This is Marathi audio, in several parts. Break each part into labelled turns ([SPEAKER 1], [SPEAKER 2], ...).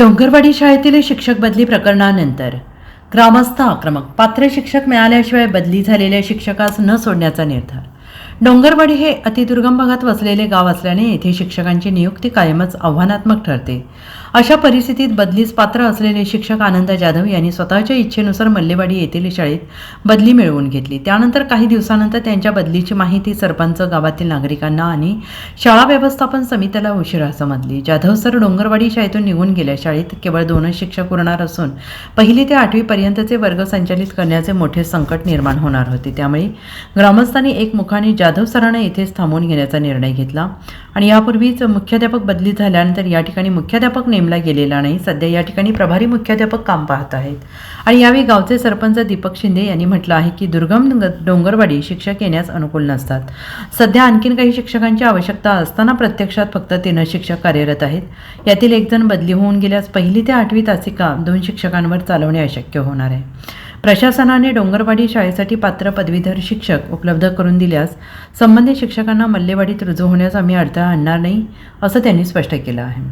[SPEAKER 1] डोंगरवाडी शाळेतील शिक्षक बदली प्रकरणानंतर ग्रामस्थ आक्रमक. पात्र शिक्षक मिळाल्याशिवाय बदली झालेल्या शिक्षकास न सोडण्याचा निर्धार. डोंगरवाडी हे अतिदुर्गम भागात वसलेले गाव असल्याने येथे शिक्षकांची नियुक्ती कायमच आव्हानात्मक ठरते. अशा परिस्थितीत बदलीस पात्र असलेले शिक्षक आनंद जाधव यांनी स्वतःच्या इच्छेनुसार मल्लेवाडी येथील शाळेत बदली मिळवून घेतली. त्यानंतर काही दिवसानंतर त्यांच्या बदलीची माहिती सरपंच गावातील नागरिकांना आणि शाळा व्यवस्थापन समितीला उशिरा समजली. जाधव सर डोंगरवाडी शाळेतून निघून गेल्या. शाळेत केवळ दोनच शिक्षक उरणार असून पहिली ते आठवी पर्यंतचे वर्ग संचालित करण्याचे मोठे संकट निर्माण होणार होते. त्यामुळे ग्रामस्थांनी एक मुखाने जाधव सरांना येथेच थांबवून घेण्याचा निर्णय घेतला आणि यापूर्वीच मुख्याध्यापक बदली झाल्यानंतर या ठिकाणी मुख्याध्यापक नेमला गेलेला नाही. सध्या या ठिकाणी प्रभारी मुख्याध्यापक काम पाहत आहेत. आणि यावेळी गावचे सरपंच दीपक शिंदे यांनी म्हटलं आहे की दुर्गम डोंगरवाडी शिक्षक येण्यास अनुकूल नसतात. सध्या आणखीन काही शिक्षकांची आवश्यकता असताना प्रत्यक्षात फक्त तीन शिक्षक कार्यरत आहेत. यातील एक जण बदली होऊन गेल्यास पहिली ते आठवी तासिका दोन शिक्षकांवर चालवणे अशक्य होणार आहे. प्रशासनाने डोंगरवाडी शाळेसाठी पात्र पदवीधर शिक्षक उपलब्ध करून दिल्यास संबंधित शिक्षकांना मल्लेवाडीत रुजू होण्यास आम्ही अडथळा आणणार नाही असं त्यांनी स्पष्ट केलं आहे.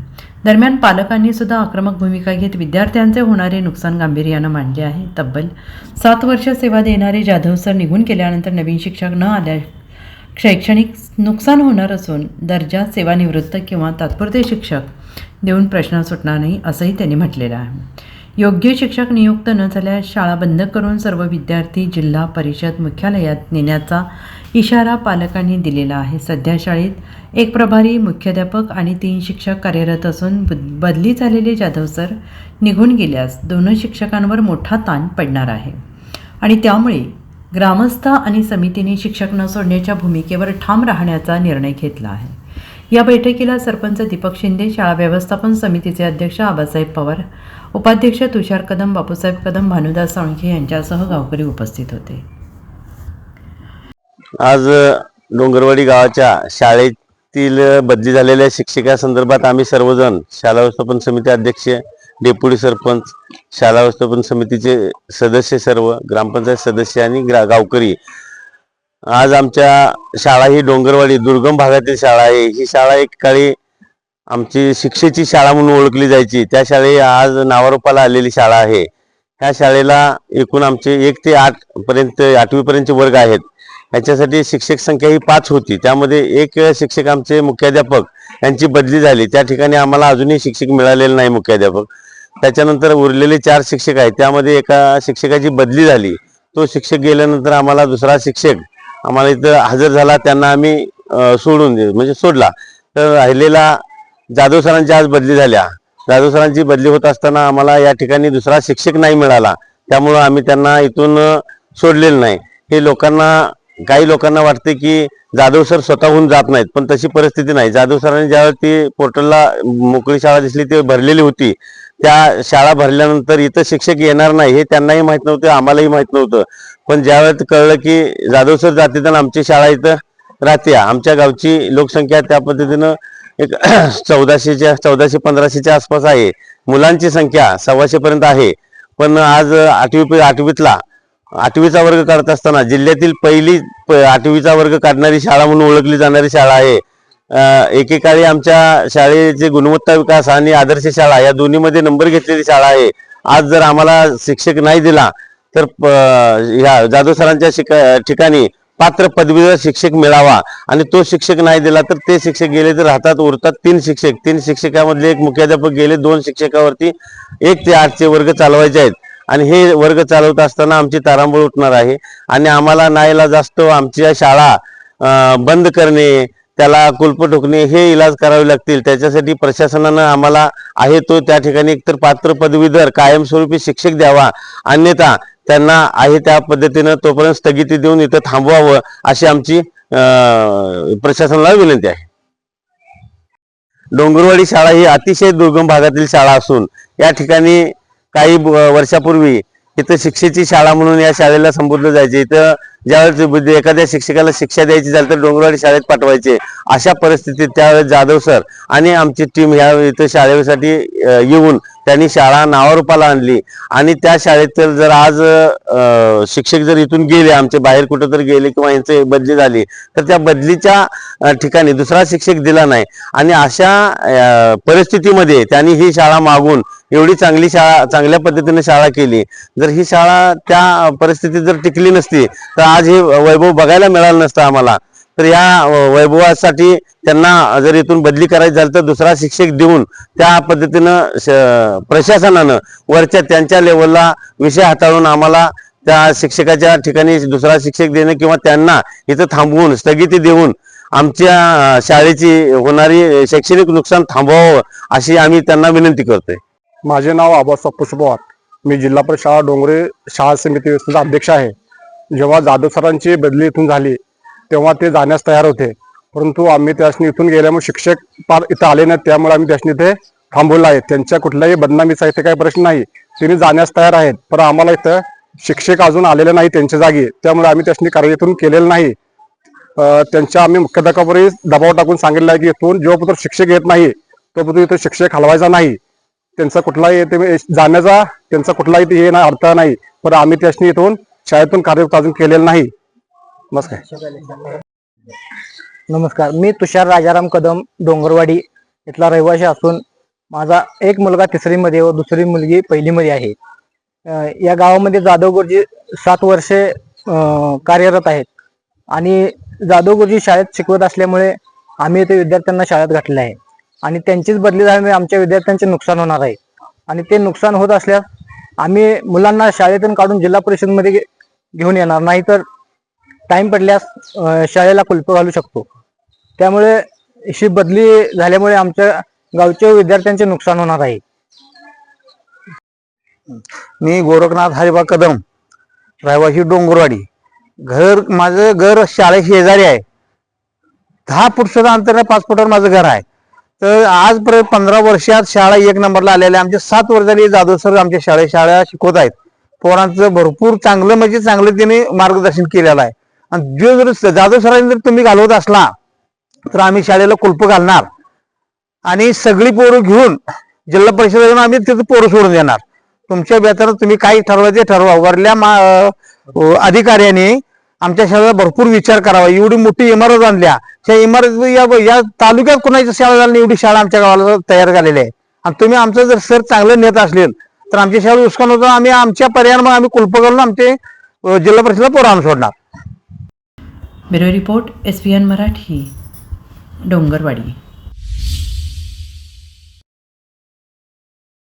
[SPEAKER 1] दरम्यान पालकांनी सुद्धा आक्रमक भूमिका घेत विद्यार्थ्यांचे होणारे नुकसान गांभीर्यानं मांडले आहे. तब्बल सात वर्ष सेवा देणारे जाधव सर निघून गेल्यानंतर नवीन शिक्षक न आल्या शैक्षणिक नुकसान होणार असून दर्जा सेवानिवृत्त किंवा तात्पुरते शिक्षक देऊन प्रश्न सुटणार नाही असंही त्यांनी म्हटलेलं आहे. योग्य शिक्षक नियुक्त न झाल्यास शाळा बंद करून सर्व विद्यार्थी जिल्हा परिषद मुख्यालयात नेण्याचा इशारा पालकांनी दिलेला आहे. सध्या शाळेत एक प्रभारी मुख्याध्यापक आणि तीन शिक्षक कार्यरत असून बदली झालेले जाधव सर निघून गेल्यास दोन शिक्षकांवर मोठा ताण पडणार आहे. आणि त्यामुळे ग्रामस्थ आणि समितीने शिक्षक न सोडण्याच्या भूमिकेवर ठाम राहण्याचा निर्णय घेतला आहे. या बैठकीला सरपंच दीपक शिंदे शाळा व्यवस्थापन समितीचे अध्यक्ष आबासाहेब पवार उपाध्यक्ष तुषार कदम बापूसाहेब कदम भानुदास साळुंखे यांच्यासह गावकरी उपस्थित होते.
[SPEAKER 2] आज डोंगरवाडी गावाच्या शाळेतील बदली झालेल्या शिक्षका संदर्भात आम्ही सर्वजण शाळा व्यवस्थापन समिती अध्यक्ष डेप्युटी सरपंच शाळा व्यवस्थापन समितीचे सदस्य सर्व ग्रामपंचायत सदस्य आणि ग्रा गावकरी आज आमच्या शाळा ही डोंगरवाडी दुर्गम भागातील शाळा आहे. ही शाळा एक काळी आमची शिक्षेची शाळा म्हणून ओळखली जायची. त्या शाळे आज नावारूपाला आलेली शाळा आहे. ह्या शाळेला एकूण आमचे एक ते आठ पर्यंत आठवीपर्यंतचे वर्ग आहेत. याच्यासाठी शिक्षक संख्या ही पाच होती. त्यामध्ये एक शिक्षक आमचे मुख्याध्यापक यांची बदली झाली. त्या ठिकाणी आम्हाला अजूनही शिक्षक मिळालेले नाही मुख्याध्यापक. त्याच्यानंतर उरलेले चार शिक्षक आहेत. त्यामध्ये एका शिक्षकाची बदली झाली. तो शिक्षक गेल्यानंतर आम्हाला दुसरा शिक्षक आम्हाला इथं हजर झाला त्यांना आम्ही सोडून दे म्हणजे सोडला. तर राहिलेला जाधव सरांची आज बदली झाल्या. जाधव सरांची बदली होत असताना आम्हाला या ठिकाणी दुसरा शिक्षक नाही मिळाला. त्यामुळं आम्ही त्यांना इथून सोडलेलं नाही. हे लोकांना काही लोकांना वाटते की जाधव सर स्वतःहून जात नाहीत पण तशी परिस्थिती नाही. जाधव सरांनी ज्यावेळेस ती पोर्टलला मोकळी शाळा दिसली ती भरलेली होती. त्या शाळा भरल्यानंतर इथं शिक्षक येणार नाही हे त्यांनाही माहीत नव्हतं आम्हालाही माहीत नव्हतं. पण ज्यावेळेस कळलं की जाधव सर जाते तर आमची शाळा इथं राहते. आमच्या गावची लोकसंख्या त्या पद्धतीनं एक चौदाशेच्या चौदाशे पंधराशेच्या आसपास आहे. मुलांची संख्या सव्वाशे पर्यंत आहे. पण आज आठवी आठवीतला आठवीचा वर्ग काढत असताना जिल्ह्यातील पहिली प- आठवीचा वर्ग काढणारी शाळा म्हणून ओळखली जाणारी शाळा आहे. एकेकाळी आमच्या शाळेचे गुणवत्ता विकास आणि आदर्श शाळा या दोन्हीमध्ये नंबर घेतलेली शाळा आहे. आज जर आम्हाला शिक्षक नाही दिला तर प- ह्या जाधव सरांच्या शिका ठिकाणी पात्र पदवीधर शिक्षक मिळावा आणि तो शिक्षक नाही दिला तर ते शिक्षक गेले तर राहतात उरतात तीन शिक्षक. तीन शिक्षकामधले एक मुख्याध्यापक गेले दोन शिक्षकावरती एक ते आठचे वर्ग चालवायचे आहेत. आणि हे वर्ग चालवत असताना आमची तारांबळ उठणार आहे. आणि आम्हाला नाईला जास्त आमच्या शाळा बंद करणे त्याला कुलप ठोकणे हे इलाज करावे लागतील. त्याच्यासाठी प्रशासनानं आम्हाला आहे तो त्या ठिकाणी एकतर पात्र पदवीधर कायमस्वरूपी शिक्षक द्यावा. अन्यथा त्यांना आहे त्या पद्धतीनं तोपर्यंत स्थगिती देऊन इथं थांबवावं अशी आमची प्रशासनाला विनंती आहे. डोंगरवाडी शाळा ही अतिशय दुर्गम भागातील शाळा असून या ठिकाणी काही वर्षापूर्वी इथं शिक्षेची शाळा म्हणून या शाळेला संबोधलं जायचे. इथं ज्यावेळेस एखाद्या शिक्षकाला शिक्षा द्यायची झाली तर डोंगरवाडी शाळेत पाठवायचे. अशा परिस्थितीत त्यावेळेस जाधव सर आणि आमची टीम ह्या इथं शाळेसाठी येऊन त्यांनी शाळा नावारूपाला आणली. आणि त्या शाळेतील जर आज शिक्षक जर इथून गेले आमचे बाहेर कुठं तर गेले किंवा यांचे बदली झाली तर त्या बदलीच्या ठिकाणी दुसरा शिक्षक दिला नाही. आणि अशा परिस्थितीमध्ये त्यांनी ही शाळा मागून एवढी चांगली शाळा चांगल्या पद्धतीने शाळा केली. जर ही शाळा त्या परिस्थितीत जर टिकली नसती तर आज हे वैभव बघायला मिळालं नसतं आम्हाला. तर या वैभवासाठी त्यांना जर इथून बदली करायची झाली तर दुसरा शिक्षक देऊन त्या पद्धतीनं श- प्रशासनानं वरच्या त्यांच्या लेवलला विषय हाताळून आम्हाला त्या शिक्षकाच्या ठिकाणी दुसरा शिक्षक देणं किंवा त्यांना इथं थांबवून स्थगिती देऊन आमच्या शाळेची होणारी शैक्षणिक नुकसान थांबवावं अशी आम्ही त्यांना विनंती करतोय.
[SPEAKER 3] माझे नाव आबासाहेब पुष्पवार मी जिल्हा परिषद शाळा डोंगरे शाळा समिती व्यवस्थेचा अध्यक्ष आहे. जेव्हा जाधव सरांची बदली इथून झाली तेव्हा ते जाण्यास तयार होते. परंतु आम्ही त्यासनी इथून गेल्यामुळे शिक्षक पार इथं आले नाहीत त्यामुळे आम्ही त्यासनी इथे थांबवलं आहे. त्यांच्या कुठल्याही बदनामीचा इथे काही प्रश्न नाही. त्यांनी जाण्यास तयार आहेत पण आम्हाला इथं शिक्षक अजून आलेले नाही त्यांच्या जागी. त्यामुळे आम्ही त्यासनी कार्यतून केलेलं नाही. त्यांच्या आम्ही मुख्याध्यापकावरही दबाव टाकून सांगितलं आहे की इथून जोपर्यंत शिक्षक येत नाही तोपर्यंत इथं शिक्षक हलवायचा नाही. त्यांचा कुठलाही ते जाण्याचा त्यांचा कुठलाही ते हे नाही. अर्थ नाही पण आम्ही त्यासनी इथून शाळेतून कार्य अजून केलेलं नाही. नमस्कार.
[SPEAKER 4] नमस्कार मी तुषार राजाराम कदम डोंगरवाडी इथला रहिवासी असून माझा एक मुलगा तिसरीमध्ये व दुसरी मुलगी पहिलीमध्ये आहे. अं, या गावामध्ये जाधव गुरुजी सात वर्षे अं, कार्यरत आहेत आणि जाधव गुरुजी शाळेत शिकवत असल्यामुळे आम्ही इथे विद्यार्थ्यांना शाळेत घातले आहे आणि त्यांचीच बदली झाल्यामुळे आमच्या विद्यार्थ्यांचे नुकसान होणार आहे. आणि ते नुकसान होत असल्यास आम्ही मुलांना शाळेतून काढून जिल्हा परिषदमध्ये घे- घेऊन येणार नाही तर टाइम पडल्यास शाळेला कुलप घालू शकतो. त्यामुळे ही बदली झाल्यामुळे आमच्या गावच्या विद्यार्थ्यांचे नुकसान होणार आहे.
[SPEAKER 5] मी गोरखनाथ हरिबा कदम रहिवासी डोंगरवाडी. घर माझं घर शाळे शेजारी आहे. दहा फुटचं अंतर पाच फुटावर माझं घर आहे. तर आजपर्यंत पंधरा वर्षात शाळा एक नंबरला आलेल्या आमचे सात वर्षांनी जाधव सर आमच्या शाळे शाळा शिकवत आहेत. पोरांचं भरपूर चांगलं म्हणजे चांगलं तिने मार्गदर्शन केलेलं आहे. आणि जो जर जाधव सरांनी जर तुम्ही घालवत असला तर आम्ही शाळेला कुलप घालणार. आणि सगळी पोरं घेऊन जिल्हा परिषदेकडून आम्ही तिथं पोरं सोडून देणार. तुमच्या बेतानं तुम्ही काही ठरवायचे ठरवा. वरल्या मा अधिकाऱ्याने आमच्या शाळेला भरपूर विचार करावा. एवढी मोठी इमारत आणल्या. त्या इमारत या या तालुक्यात कोणाची शाळा झाली एवढी शाळा आमच्या गावाला तयार झालेली आहे. आणि तुम्ही आमचं जर सर चांगलं नेत असेल तर आमच्या शाळा नुकसान होतं आम्ही आमच्या पर्यायानं आम्ही कुलप घालून आमचे जिल्हा परिषदेला पोरं आणून सोडणार.
[SPEAKER 1] Bureau report S P N Marathi Dongarwadi.